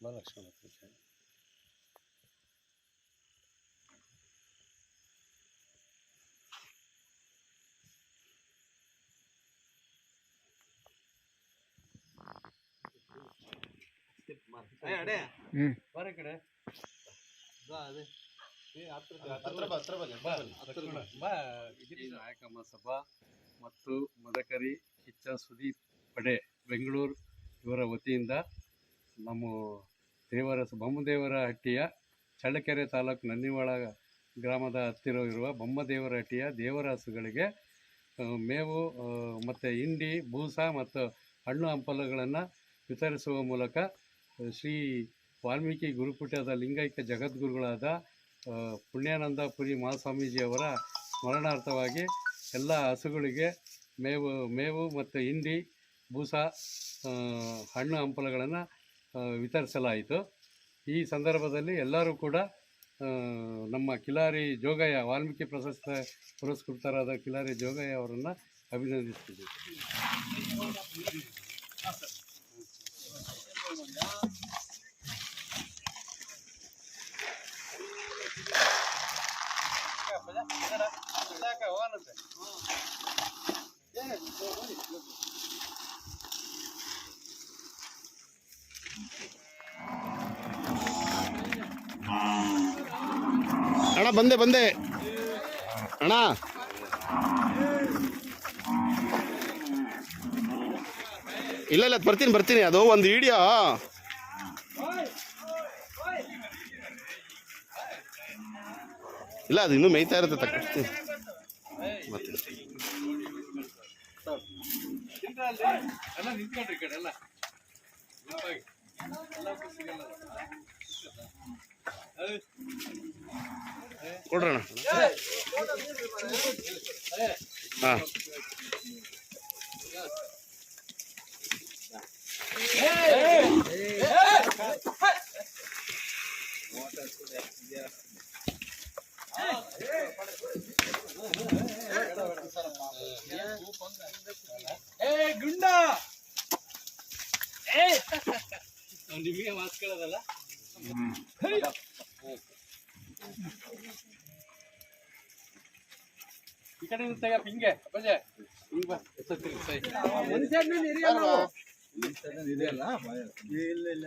完了，什么不见了？ನಾಯಕ ಸಭಾ ಮತ್ತು ಮದಕರಿ ಕಿಚ್ಚ ಸುದೀಪ್ ಪಡೆ ಬೆಂಗಳೂರು ಇವರ ವತಿಯಿಂದ ನಮ್ಮ ದೇವರ ಬೊಮ್ಮದೇವರ ಹಟ್ಟಿಯ ಚಳ್ಳಕೆರೆ ತಾಲೂಕು ನನ್ನಿವಾಳ ಗ್ರಾಮದ ಹತ್ತಿರ ಇರುವ ಬೊಮ್ಮದೇವರ ಹಟ್ಟಿಯ ದೇವರ ಹಸುಗಳಿಗೆ ಆ, ಮೇವು ಮತ್ತು ಹಿಂಡಿ ಬೂಸ ಮತ್ತು ಹಣ್ಣು ಹಂಪಲುಗಳನ್ನು ವಿತರಿಸುವ ಮೂಲಕ ಶ್ರೀ ವಾಲ್ಮೀಕಿ ಗುರುಪೀಠದ ಲಿಂಗೈಕ್ಯ ಜಗದ್ಗುರುಗಳಾದ ಪುಣ್ಯಾನಂದ ಪುರಿ ಮಹಾಸ್ವಾಮೀಜಿಯವರ ಸ್ಮರಣಾರ್ಥವಾಗಿ ಎಲ್ಲ ಹಸುಗಳಿಗೆ ಮೇವು ಮೇವು ಮತ್ತು ಹಿಂಡಿ, ಬೂಸ ಹಣ್ಣು ಹಂಪಲಗಳನ್ನು ವಿತರಿಸಲಾಯಿತು. ಈ ಸಂದರ್ಭದಲ್ಲಿ ಎಲ್ಲರೂ ಕೂಡ ನಮ್ಮ ಕಿಲಾರಿ ಜೋಗಯ್ಯ, ವಾಲ್ಮೀಕಿ ಪ್ರಶಸ್ತ ಪುರಸ್ಕೃತರಾದ ಕಿಲಾರಿ ಜೋಗಯ್ಯ ಅವರನ್ನು ಅಭಿನಂದಿಸ್ತಿದ್ದೀವಿ. ಅಣ್ಣ ಬಂದೆ ಬಂದೆ ಅಣ್ಣ ಇಲ್ಲ ಇಲ್ಲ ಬರ್ತೀನಿ ಬರ್ತೀನಿ ಅದು ಒಂದು ವಿಡಿಯೋ ಇಲ್ಲ ಅದು ಇನ್ನೂ ಮೇಯ್ತಾ ಇರುತ್ತೆ ತಕ್ಕೊಡ್ತೀನಿ ಮತ್ತೆ. ಎಲ್ಲ ನಿಂತ್ಕೊಂಡ್ರಿ ನಿಮಗೆ ಮಾಸ್ಕೊಳ್ಳೋದಲ್ಲ ಈ ಕಡೆ ನಿಂತಾಗಪ್ಪ ಹಿಂಗೆ ಬಜೆ ಹಿಂಗೆ ಬಾ ಇದೆಯಲ್ಲ ಇಲ್ಲ ಇಲ್ಲ